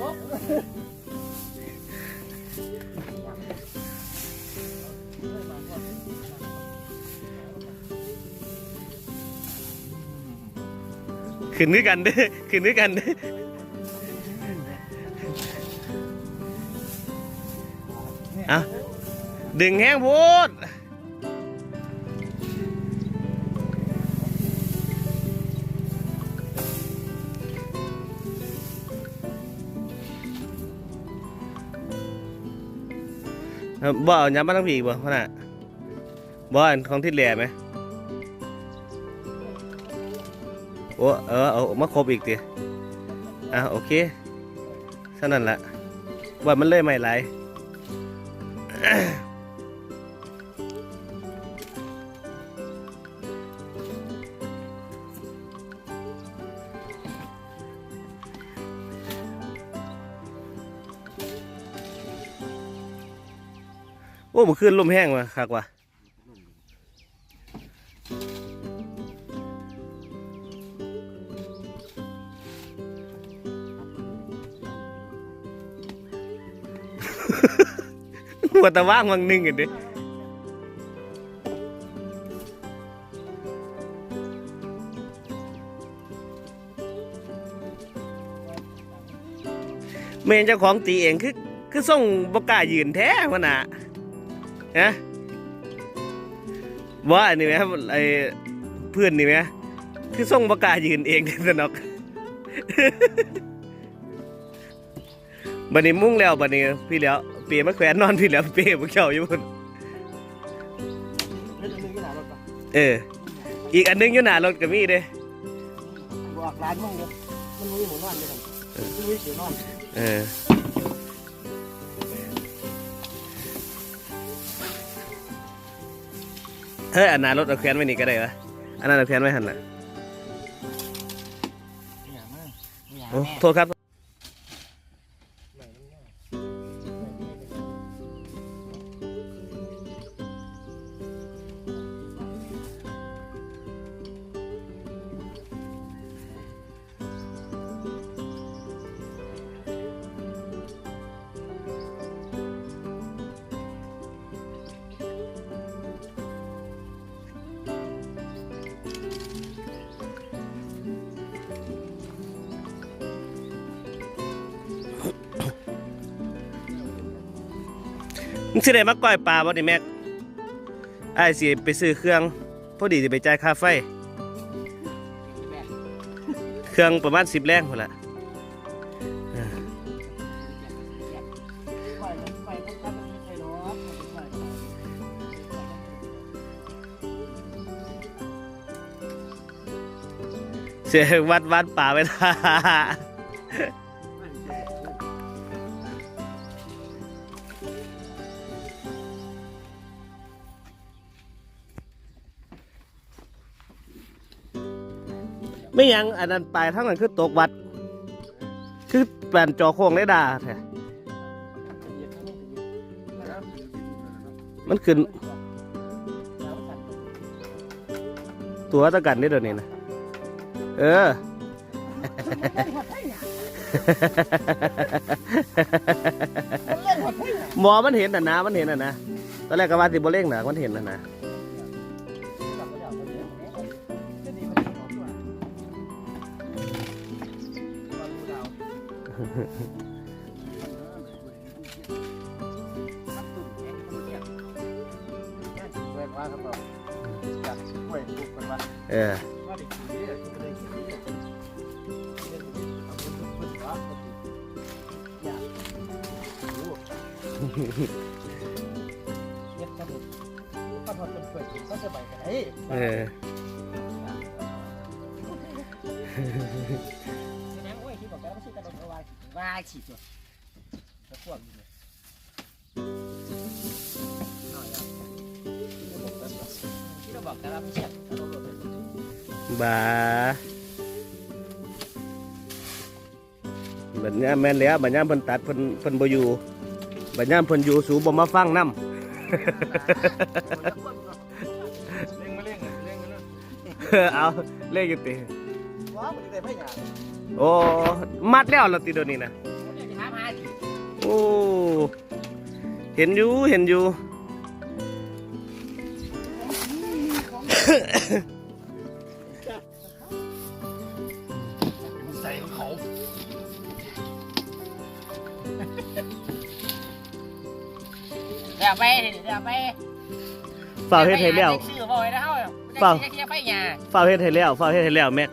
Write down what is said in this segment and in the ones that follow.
ขึ้นด้วยกันเด้อขึ้นด้วยกันเด้อเอาดึงแห้งโพด เอาบ่เอาย้ำมาทั้งผีบ่พ่อน่ะบ่อันของที่แหล่ไหมโอ้เออเอามาครบอีกติอะโอเคเท่านั้นละว่ามันเลยไม่ไหล อ้มันขึ้นลมแห้งว่ะคักว่ะหัวตะว่างวังหนึ่งกันดิเมนเจ้าของตีเองคือ คือส่งบกล้ายืนแท้วะน่ะ ฮะว่าอันนี้ไหมครับไอ้เพื่อนนี่ไหมคือส่งบกล้ายืนเองสนอกบันนี้มุ่งแล้วบันนี้ พี่แล้วเปียมาแขวนนอนพี่แล้วเปียพวกเจ้าอยู่พุ่นเล่นอันนึงก็หนารถปะเออ อีกอันหนึงอยู่หน้ารถก็มีเด้บอกร้านมั่งเดียวมันมีหมูนอนเลยครับมันมีเสือนอน เออ เฮ้ยอันหน้ารถเอาแขวนไว้นี่ก็ได้ปะอันนั้นเอาแขวนไว้หันน่ะอย่ามากอย่าโอ้แม่โทษครับ มึงสิได้มาก้อยปลาบ่นี่แม็กไอ้ายสิไปซื้อเครื่องพอดีสิไปจ่ายค่าไฟ เครื่องประมาณสิบแรงพุ่นละเสียวัดวัดป่าไปท่า ไม่หยังอันนั้นปลายทั้งนั้นคือตกวัด คือแปลนจอโค้งได้ด่าแท้มันขึ้น ตัวตะกันได้เดี๋ยวนี้นะเออมันเล่นหมดให้หมอมันเห็นน่ะนะ มันเห็นน่ะนะ ตอนแรกก็ว่าสิบ่เร่งนะมันเห็นน่ะนะ เออว่าเด็กขี่เนี่ยก็ไม่ได้ขี่เนี่ยเล่นเอาเพิ่นเพิ่นว่าอ แล้วว่าชื่อกระดกว่าว่าฉีดตัวจะพวกอยู่เลยหน่อยอะที่เราบอกกันว่าไม่เชื่อกระดูกเลยบาบัดนี้แม่นแล้วบัดนี้เพิ่นตัดเพิ่นเพิ่นบ่อยู่บัดนี้เพิ่นอยู่สูบ่มาฟังนำเล่งมาเล่งเล่งมาเล่งเอาเลขอยู่ติว้าวมันได้พยาน โอ้มัดแล้วล่ะติเดี๋ยวนี้นะมันได้ถามหาดิโอ้เห็นอยู่เห็นอยู่ใส่ของเขาเดี๋ยวไปเดี๋ยวไปฝ่าวเฮ็ดให้แล้วชื่อบ่อยนะเฮาเปล่าจะเคียไปหยาฝ่าวเฮ็ดให้แล้วฝ่าวเฮ็ดให้แล้วแม็ก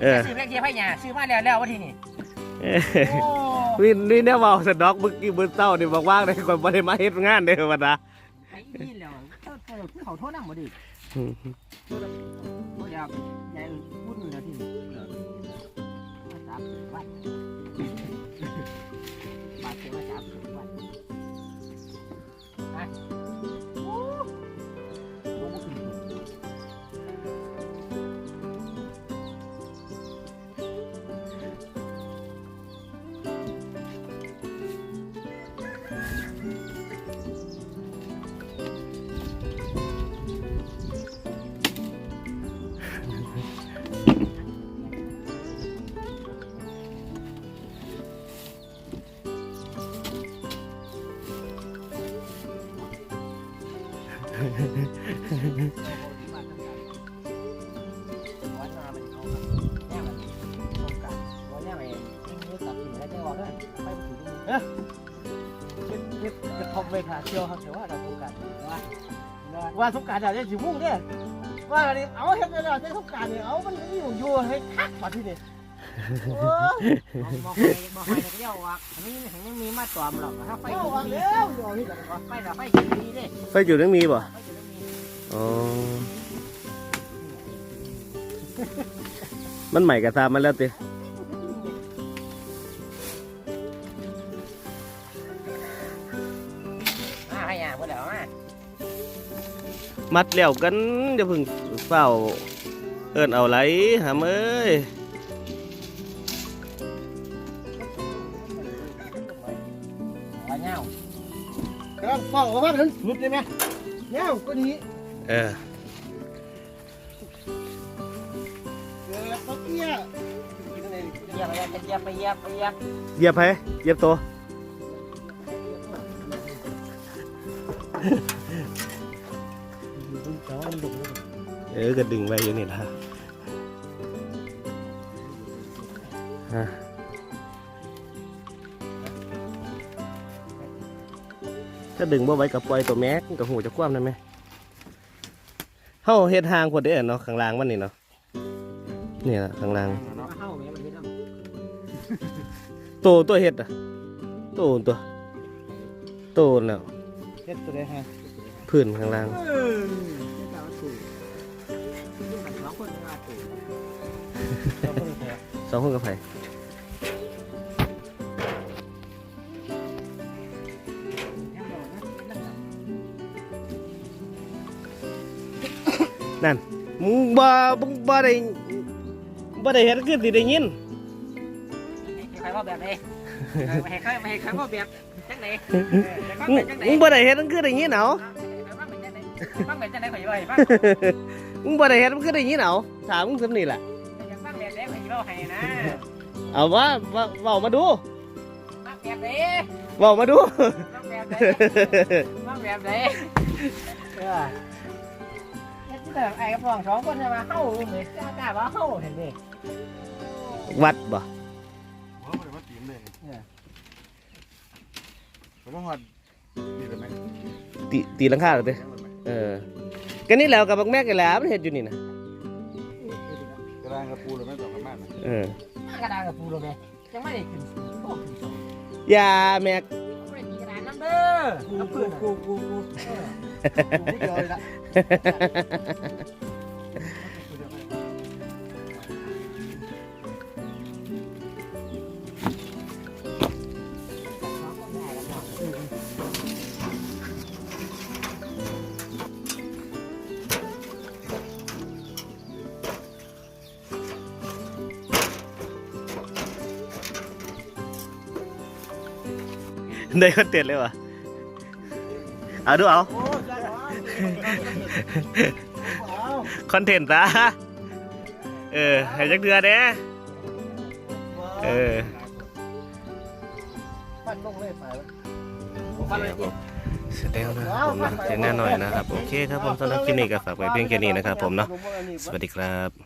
เออ ซื้อเลขเคียไปหยาซื้อมาแล้วแล้วว่าทีนี้เอ้ยโอ้วินนี่เนี่ยเว้าสะดอกเมื่อกี้มื้อเช้านี่บอกว่างได้ก่อนบ่ได้มาเฮ็ดงานเด้อว่านะไอ้นี่แล้วเจ้าเจ้าคือเขาโทษนำบ่ดิอืมบ่อยากยายพูดแล้วทีนี้ จะบอกด้วยไปถึงเอ๊ะเก็บจะทำไปขาเชียวครับแต่ว่าเราตรงกันว่าว่าสงการจะได้สิมุ่งเนี่ยว่าอะไรเอาเห็นเลยเราจะสงการเนี่ยเอามันอยู่อยู่ให้คักมาที่นี่ บอกไปบอกไปเดียวว่าอันนี้ยังมีมาตอมหรอกถ้าไฟดีแล้วอยู่นี่กันไฟเราไฟดีเลยไฟจุดยังมีบ่ไฟจะมีอ๋อมันใหม่กับตามมาแล้วติมาให้ยาเพื่อเดี๋ยวมามัดแล้วกันจะพึ่งเฝ้าเอิ้นเอาไหลหามเอ้ย ครับฟังว่าว่าถึงสุดเลยไหมเงี้ยก็ดีเออเออเขาเกี้ยเหยียบไปเหยียบไปเหยียบไปเหยียบเหยียบไผเหยียบตัวเออก็ดึงไว้อยู่นี่ละฮะ ถ้าดึงบ่ไว้กับปล่อยตัวแม็กกับหูจะคว่ำได้ไหมเฮาเฮ็ดทางพอดีเนาะข้างล่างมันนี่เนาะนี่ล่ะข้างล่างเข้าแม่มันไม่ทตัวตัวเห็ดอะตัวตัวตัวแล้วเฮ็ดตัวได้ฮะพื้นข้างล่างำเราถูกยิ่งแบบสองคนมาถูกเราก็เลยแพ้สองคนกับไผ นั่นมึงบ่มึงบ่ได้บ่ได้เห็นคือสิได้ยินใครว่าแบบไหนให้ใครให้ใครว่าแบบจังไหนมึงมึงบ่ได้เห็นมันคือได้ยินเอาฟังแบบจังไหนข่อยว่าฟังมึงบ่ได้เห็นมันคือได้ยินเอาถามมึงซำนี่ล่ะฟังแบบไหนข่อยว่าให้นะเอาว่าว่าเว้ามาดูฟังแบบไหนเว้ามาดูฟังแบบไหนฟังแบบไหนเออที่ แบบไอ้กระป๋องสองคนจะมาเข้าเหมือนกล้าว่าเข้าเห็นดิวัดบ่ผมไม่ได้มาตีมเลยผมต้องหอดตีเลยไหมตีตีหลังคาเหรอเด้เออก็นี่แหล้วกับบักแม่กนแหล้วมันเฮ็ดอยู่นี่นะกระดานกระปูเลยไหมสองกันมากนะเออกระดานกับปูเลยไหมยังไม่ได้ขึ้นโอ้ขึ้นสองอย่าแม็กไม่ได้มีกระดานน้ำเด้อกูน้ำกูพื้นกูกูกูกูเดียวเลยละได้คอนเทนต์เลยวะ เอาดูเอาโอ้ยได้หรอเอาคอนเทนต์ซะเออให้จักเดือเด้เเออปั้นลงเลยไปโอเคครับผมเสร็จแล้วนะครับผมนะเสร็จแน่หน่อยนะครับ โอเคครับผมสำหรับคลิปนี้ก็ฝากไว้เพียงแค่นี้นะครับผมเนาะสวัสดีครับ